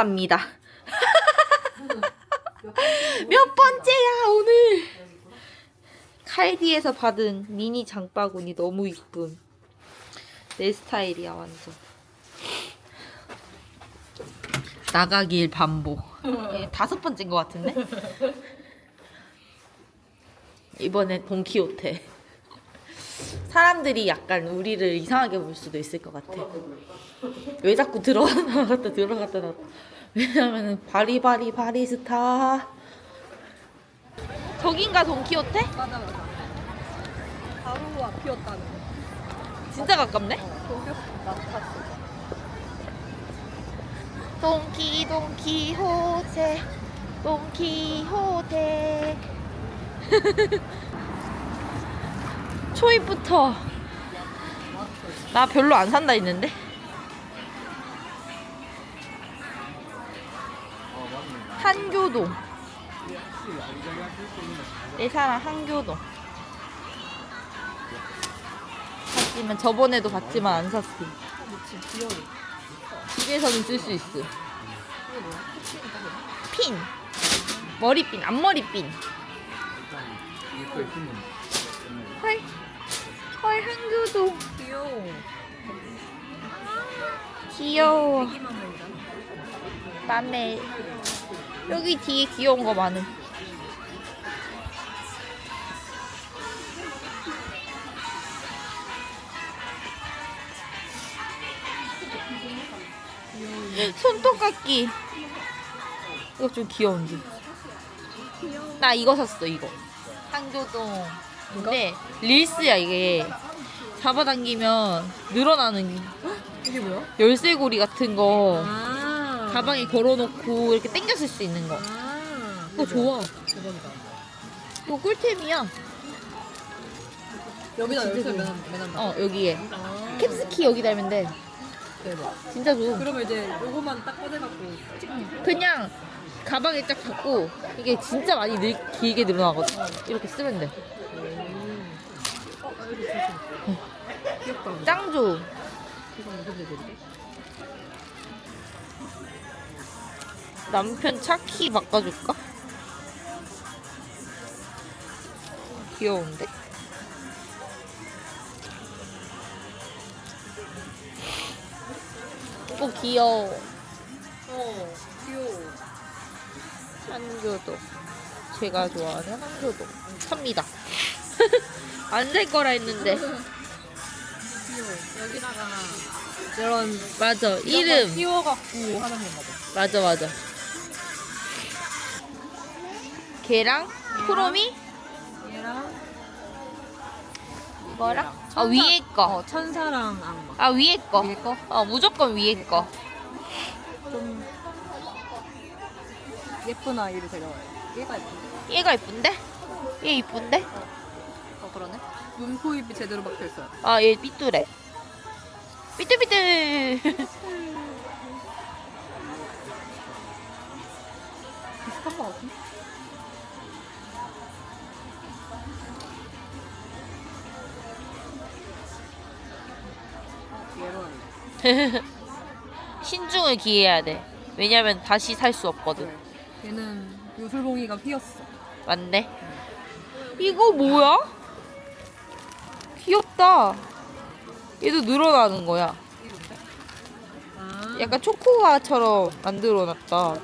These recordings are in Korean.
갑니다. 몇 번째야 오늘? 칼디에서 받은 미니 장바구니 너무 이쁨. 내 스타일이야 완전. 나가길 반복. 예, 다섯 번째인 것 같은데? 이번엔 돈키호테. 사람들이 약간 우리를 이상하게 볼 수도 있을 것 같아. 왜 자꾸 들어갔다 나갔다 들어갔다 나갔다. 왜냐면은 바리바리 바리스타. 저긴가 돈키호테? 맞아 맞아. 바로 앞이었다는 거. 진짜 가깝네? 나. 돈키 돈키호테 돈키호테 초입부터. 나 별로 안 산다 했는데? 한교동. 내 사랑 한교동. 하지만 저번에도 봤지만 안 샀어. 집에서는 쓸 수 있어? 핀. 머리핀 앞머리핀 헐, 헐 한교도. 귀여워. 귀여워. 맘에. 여기 뒤에 귀여운 거 많음. 손톱깎이. 이거 좀 귀여운데. 나 이거 샀어 이거. 한교동 근데 릴스야 이게 잡아당기면 늘어나는 이게 뭐야? 열쇠고리 같은 거 아. 가방에 걸어놓고 이렇게 당겨 쓸수 있는 거 아. 그거 좋아 대박이다. 이거 꿀템이야 여기다 진짜 열쇠 좋아. 매난 매난다. 어 여기에 아. 캡스키 여기 달면 돼 대박. 진짜 좋아 그러면 이제 요거만 딱 꺼내갖고. 그냥 가방에 딱 잡고 이게 진짜 많이 늘, 길게 늘어나거든 이렇게 쓰면 돼 어, 여기 조심. 귀엽다. 짱 좋아 이거 무슨 재질이지? 남편 차키 바꿔줄까? 귀여운데? 오 귀여워 어, 귀여워. 한교도 제가 좋아하는 한교도 삽니다 안 될 거라 했는데 여기다가 이런 맞아 이름 띄워갖고 하는 건가 봐. 맞아 맞아 걔랑 크로미 얘랑 이거랑 아 천사- 위에 거 어, 천사랑 악마. 아 위에 거. 위에 거? 어 무조건 위에 거. 좀 예쁜 아이를 데려와요. 얘가 예쁜데? 얘가 이쁜데? 얘 이쁜데? 어 그러네. 눈, 코, 입이 제대로 박혀 있어요. 아 얘 삐뚤해. 삐뚤삐뚤. 비슷한 거 같은데? 신중을 기해야 돼. 왜냐면 다시 살 수 없거든. 네. 얘는 요술봉이가 휘었어. 맞네. 이거 뭐야? 귀엽다. 얘도 늘어나는 거야. 아, 약간 초코화처럼 만들어놨다.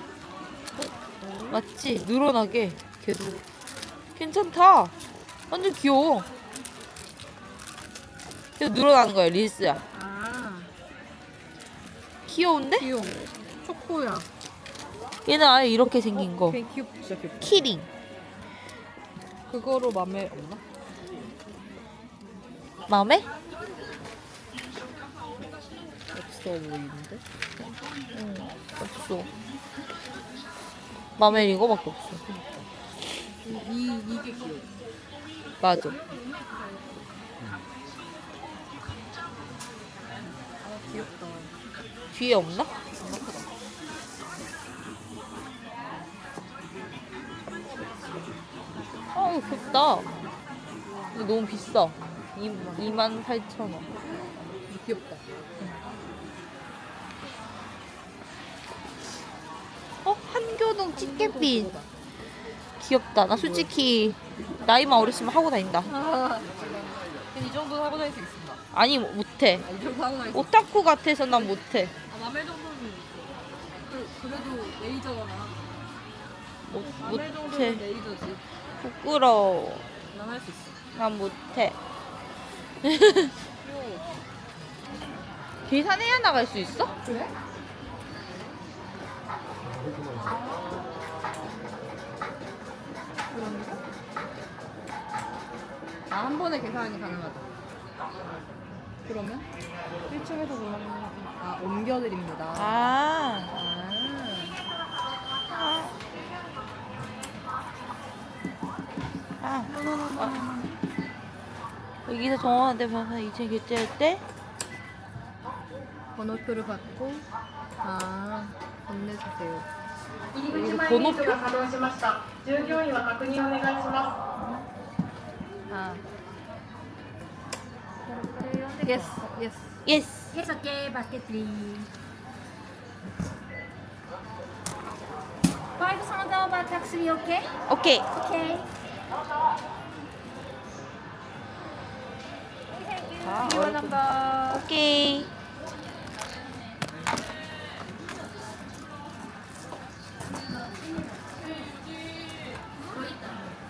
맞지? 늘어나게 계속. 괜찮다. 완전 귀여워. 계속 늘어나는 거야, 릴스야. 아, 귀여운데? 귀여워. 초코야. 얘는 아예 이렇게 생긴 거. 되게 귀엽, 진짜 귀엽다. 키링. 그거로 맘에 없나? 마음에? 없어 보이는데? 응, 없어. 마음에 이거밖에 없어. 이, 이 이게 귀여워. 맞아. 아 귀엽다. 뒤에 없나? 아, 귀엽다. 근데 너무 비싸. 2만 8천 원. 귀엽다. 청동 찌개빛 귀엽다. 나 솔직히 나이만 어렸으면 하고 다닌다. 아, 이 정도는 하고 다닐 수 있습니다. 아니 뭐, 못해. 아, 이 정도 하고 다닐 수 오타쿠 같아서 난 못해. 아, 맘에 정도는 그, 그래도 레이저잖아. 못, 맘에 정도는 못해. 레이저지. 부끄러워. 난 할 수 있어. 난 못해. 귀여워. 계산해야 나갈 수 있어? 그래? 그런가? 아, 한 번에 계산이 가능하다. 그러면 1층에서 골라먹는 아, 옮겨드립니다. 아. 아. 아. 아. 여기서 정원한테 변호사 2층 결제할 때 번호표를 받고 아 건네주세요. 이거 번호표? 아 예스 예스 예스 해서 깨 바켓리. 파이브 상더 바탁스 오케이? 오케이. 오케이. 기원한다. 오케이.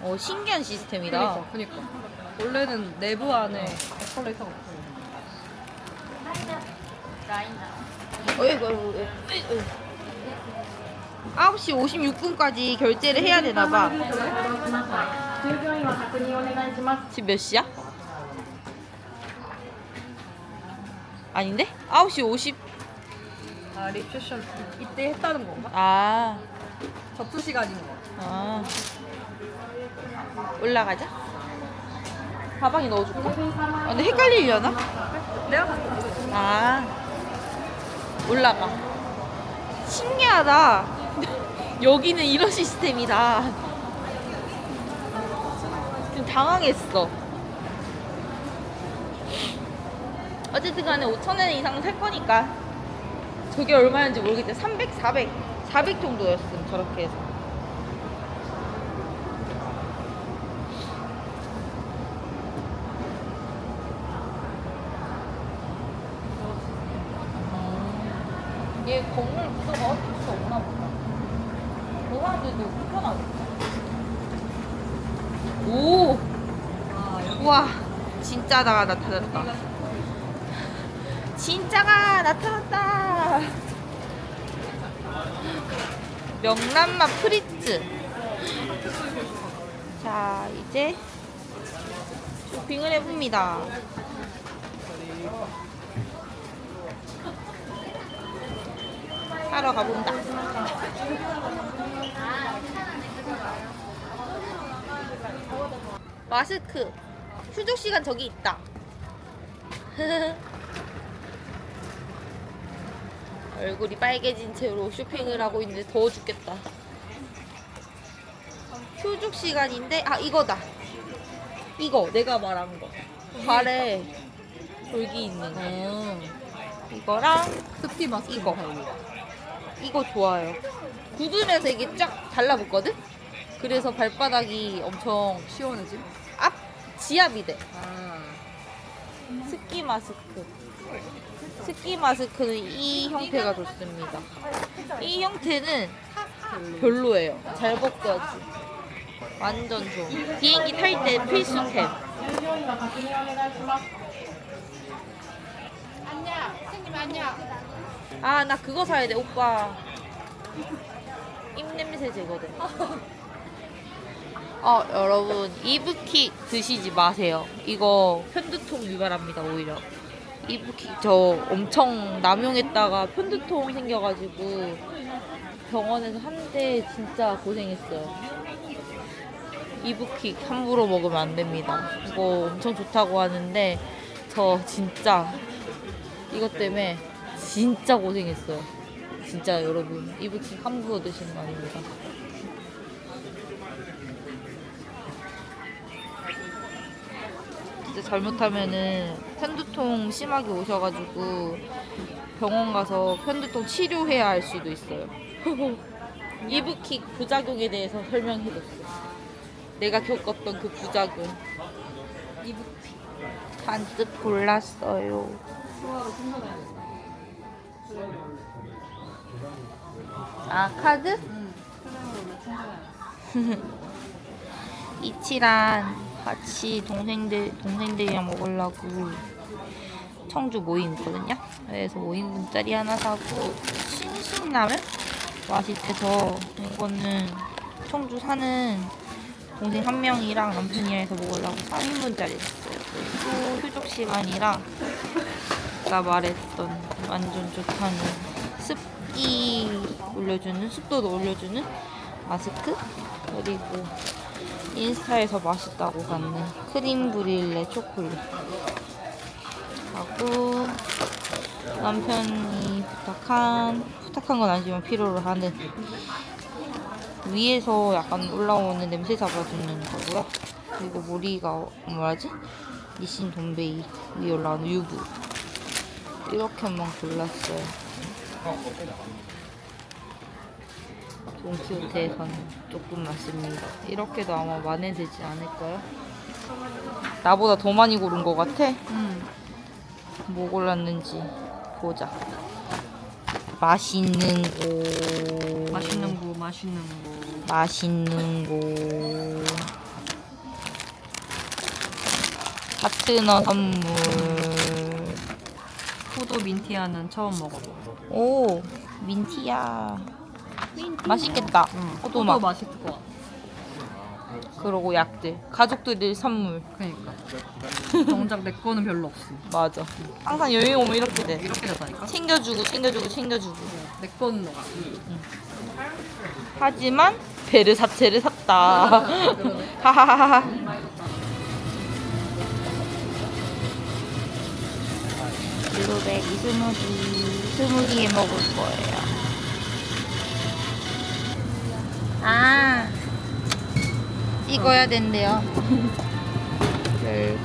오, 신기한 시스템이다. 그니까, 그니까. 원래는 내부 안에 에컬레이터가 없어. 9시 56분까지 결제를 해야 되나봐. 지금 몇 시야? 아닌데? 9시 50. 아 리셉션 이때 했다는 건가? 아, 접수 시간인 거. 아. 올라가자. 가방에 넣어줄까? 아, 근데 헷갈리려나? 내가 갔다. 아, 올라가. 신기하다. 여기는 이런 시스템이다. 좀 당황했어. 어쨌든 간에 5천원 이상 살 거니까. 저게 얼마였는지 모르겠는데 300, 400, 400 정도였음 저렇게 해서. 얘 건물 구조가 어쩔 수 없나 보다. 저 사람들도 불편하겠다. 오! 와, 진짜가 나타났다. 진짜가 나타났다. 명란맛 프리츠. 자, 이제 쇼핑을 해봅니다. 하러 가본다. 마스크. 휴족 시간 저기 있다. 얼굴이 빨개진 채로 쇼핑을 하고 있는데 더워 죽겠다. 휴족 시간인데 아 이거다. 이거 내가 말한 거. 발에 돌기 있는 거. 이거랑 습기 마스크 이거. 이거 좋아요. 굳으면서 이게 쫙 달라붙거든? 그래서 발바닥이 엄청 시원해지? 앞 지압이 돼. 아 스키 마스크. 스키 마스크는 이 형태가 좋습니다. 이 형태는 별로예요. 잘 벗겨지. 완전 좋은. 비행기 탈 때 필수템. 안녕, 스님 안녕. 아, 나 그거 사야 돼, 오빠. 입냄새 제거돼. 어, 여러분, 이브킥 드시지 마세요. 이거 편두통 유발합니다, 오히려. 이브킥 저 엄청 남용했다가 편두통 생겨가지고 병원에서 한 대 진짜 고생했어요. 이브킥 함부로 먹으면 안 됩니다. 이거 엄청 좋다고 하는데 저 진짜 이것 때문에 진짜 고생했어요. 진짜 여러분 이브킥 함부로 드시는 거 아닙니다. 진짜 잘못하면은 편두통 심하게 오셔가지고 병원 가서 편두통 치료해야 할 수도 있어요. 이브킥 부작용에 대해서 설명해줬어. 내가 겪었던 그 부작용. 이브킥. 잔뜩 골랐어요. 아 카드? 이치랑 같이 동생들 동생들이랑 먹으려고 청주 모임 있거든요. 그래서 5인분짜리 하나 사고 신신라면 맛있대서 이거는 청주 사는 동생 한 명이랑 남편이랑 해서 먹으려고 3인분짜리 샀어요. 그리고 휴족 시간이라 아까 말했던 완전 좋다는 습기 올려주는 습도도 올려주는 마스크 그리고 인스타에서 맛있다고 받는 크림 브릴레 초콜릿. 하고 남편이 부탁한 부탁한 건 아니지만 필요로 하는 위에서 약간 올라오는 냄새 잡아주는 거고요. 그리고 머리가 뭐라지? 니신 돈베이 위에 올라오는 유부. 이렇게만 골랐어요 동키호테에서는 조금 많습니다. 이렇게도 아마 만회되지 않을까요? 나보다 더 많이 고른 것 같아? 응. 뭐 골랐는지 보자. 맛있는 거. 맛있는 거, 맛있는 거. 맛있는 거. 파트너 선물. 포도 민티아는 처음 먹어봐. 오, 민티야. 맛있겠다. 응. 맛. 맛있을 것 같아. 그러고 약들. 가족들 선물. 그러니까. 정작 내 거는 별로 없어. 맞아. 항상 여행 오면 이렇게 돼. 이렇게 되다니까? 챙겨주고 챙겨주고 챙겨주고. 내 거는 없어. 하지만 베르사체를 샀다. 하하하하. 블루베리 스무디 스무디에 먹을 거예요. 아 찍어야 된대요. 그리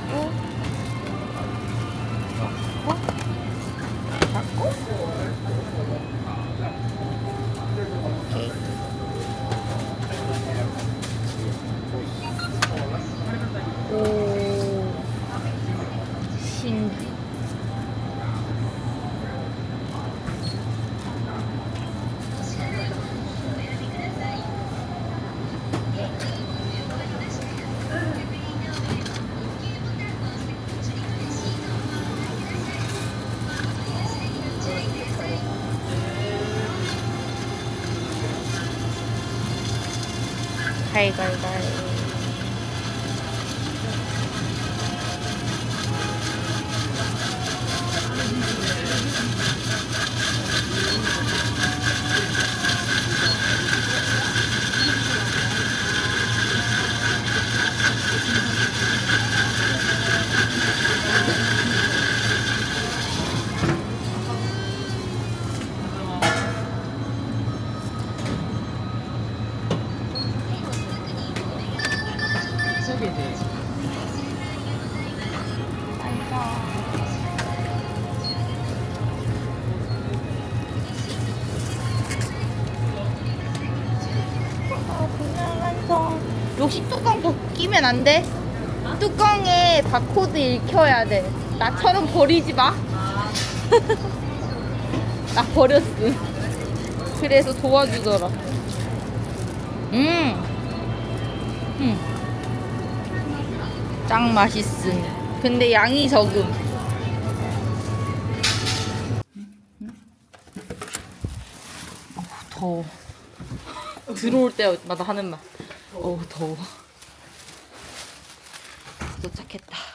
可以可以。 그냥 완성. 역시 뚜껑 벗기면 안 돼. 뚜껑에 바코드 읽혀야 돼. 나처럼 버리지 마. 나 버렸음. 그래서 도와주더라. 음. 음. 짱 맛있음. 근데 양이 적음. 어우, 더워. 들어올 때마다 하는 말. 어우 더워. 도착했다.